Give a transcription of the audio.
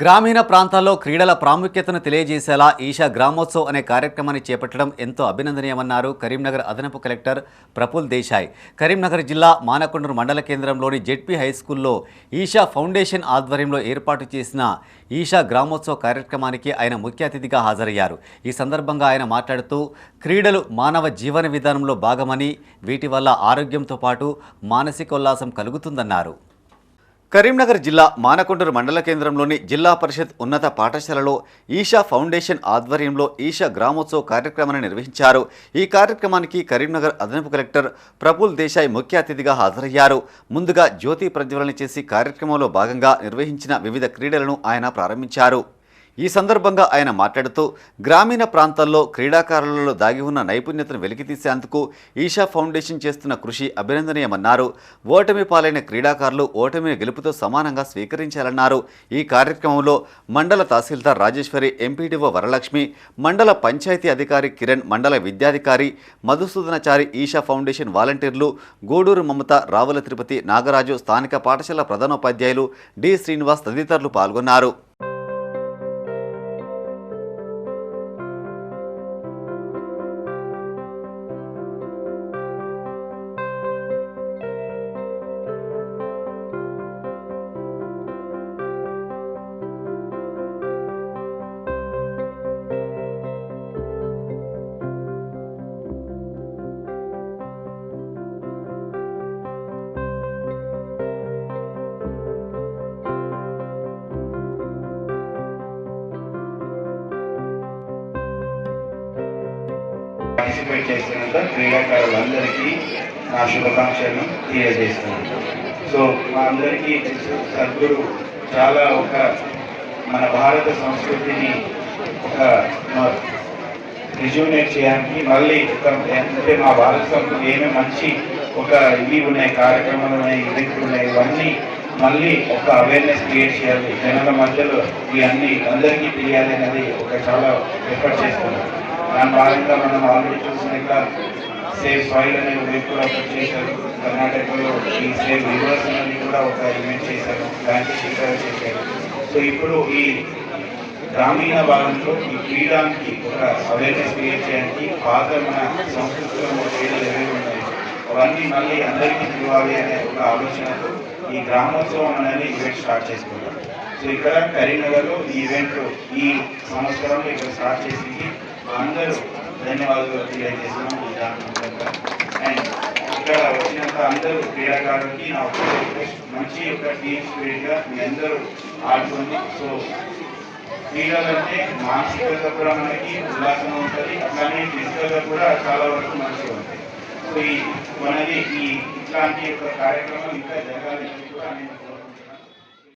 గ్రామీణ ప్రాంతాల్లో క్రీడల ప్రాముఖ్యతను తెలియజేసేలా ఈషా గ్రామోత్సవ్ అనే కార్యక్రమాన్ని చేపట్టడం ఎంతో అభినందనీయమన్నారు కరీంనగర్ అదనపు కలెక్టర్ ప్రఫుల్ దేశాయ్. కరీంనగర్ జిల్లా మానకొండూరు మండల కేంద్రంలోని జెడ్పీ హై స్కూల్లో ఈషా ఫౌండేషన్ ఆధ్వర్యంలో ఏర్పాటు చేసిన ఈషా గ్రామోత్సవ కార్యక్రమానికి ఆయన ముఖ్య అతిథిగా హాజరయ్యారు. ఈ సందర్భంగా ఆయన మాట్లాడుతూ క్రీడలు మానవ జీవన విధానంలో భాగమని వీటి వల్ల ఆరోగ్యంతో పాటు మానసికోల్లాసం కలుగుతుందన్నారు. కరీంనగర్ జిల్లా మానకొండూరు మండల కేంద్రంలోని జిల్లా పరిషత్ ఉన్నత పాఠశాలలో ఈషా ఫౌండేషన్ ఆధ్వర్యంలో ఈషా గ్రామోత్సవ కార్యక్రమాన్ని నిర్వహించారు. ఈ కార్యక్రమానికి కరీంనగర్ అదనపు కలెక్టర్ ప్రఫుల్ దేశాయ్ ముఖ్య అతిథిగా హాజరయ్యారు. ముందుగా జ్యోతి ప్రజ్వలన చేసి కార్యక్రమంలో భాగంగా నిర్వహించిన వివిధ క్రీడలను ఆయన ప్రారంభించారు. ఈ సందర్భంగా ఆయన మాట్లాడుతూ గ్రామీణ ప్రాంతాల్లో క్రీడాకారులలో దాగి ఉన్న నైపుణ్యతను వెలికితీసేందుకు ఈషా ఫౌండేషన్ చేస్తున్న కృషి అభినందనీయమన్నారు. ఓటమి పాలైన క్రీడాకారులు ఓటమిని గెలుపుతో సమానంగా స్వీకరించాలన్నారు. ఈ కార్యక్రమంలో మండల తహసీల్దార్ రాజేశ్వరి ఎంపీడీఓ వరలక్ష్మి మండల పంచాయతీ అధికారి కిరణ్ మండల విద్యాధికారి మధుసూదనచారి ఈషా ఫౌండేషన్ వాలంటీర్లు గూడూరు మమత రావుల తిరుపతి నాగరాజు స్థానిక పాఠశాల ప్రధానోపాధ్యాయులు డి శ్రీనివాస్ తదితరులు పాల్గొన్నారు. పార్టిసిపేట్ చేస్తున్నంత క్రీడాకారులందరికీ నా శుభాకాంక్షలను తెలియజేస్తున్నాను. సో మా అందరికీ సద్గురు చాలా ఒక మన భారత సంస్కృతిని ఒక రిజ్యూనేట్ చేయడానికి మళ్ళీ అంటే మా భారత సంస్కృతి ఏమేమి మంచి ఒక ఇవి ఉన్నాయి కార్యక్రమాలు ఉన్నాయి ఇవెంట్లు ఉన్నాయి ఇవన్నీ మళ్ళీ ఒక అవేర్నెస్ క్రియేట్ చేయాలి. జనాల మధ్యలో ఇవన్నీ అందరికీ తెలియాలి అనేది ఒక చాలా ఎఫర్ట్ చేస్తున్నారు దాని భాగంగా మనం ఆల్రెడీ సేవ్ సాయిల్ అనే కూడా ఒకటి చేశారు. కర్ణాటకలో ఈ సేవ్ రివర్స్ అనేది కూడా ఒక ఈవెంట్ చేశారు. దానికి శ్రీకారం చేశారు. సో ఇప్పుడు ఈ గ్రామీణ భాగంలో ఈ క్రీడానికి ఒక అవేర్నెస్ క్రియేట్ చేయడానికి పాత మన సంస్కృతిలో క్రీడలు ఏవేవి ఉన్నాయి అవన్నీ మళ్ళీ అందరికీ తెలియాలి అనే ఒక ఆలోచనతో ఈ గ్రామోత్సవం అనేది ఈవెంట్ స్టార్ట్ చేసుకున్నాం సో ఇక్కడ కరీంనగర్లో ఈ ఈవెంట్ ఈ సంవత్సరంలో ఇక్కడ స్టార్ట్ చేసి అందరూ ధన్యవాదాలు తెలియజేస్తున్నాం. అండ్ ఇక్కడ వచ్చినంత అందరూ క్రీడాకారులకి నా ఒక మంచి ఒక టీమ్ స్పిరిట్గా మీ అందరూ ఆడుతుంది సో క్రీడలు అంటే మానసికంగా కూడా మనకి ఉల్లాసంగా ఉంటుంది. అట్లానే ఫిజికల్గా కూడా చాలా వరకు మంచిగా ఉంటుంది. సో ఈ మనది ఈ ఇట్లాంటి ఒక కార్యక్రమం ఇంకా జరగాలని కూడా నేను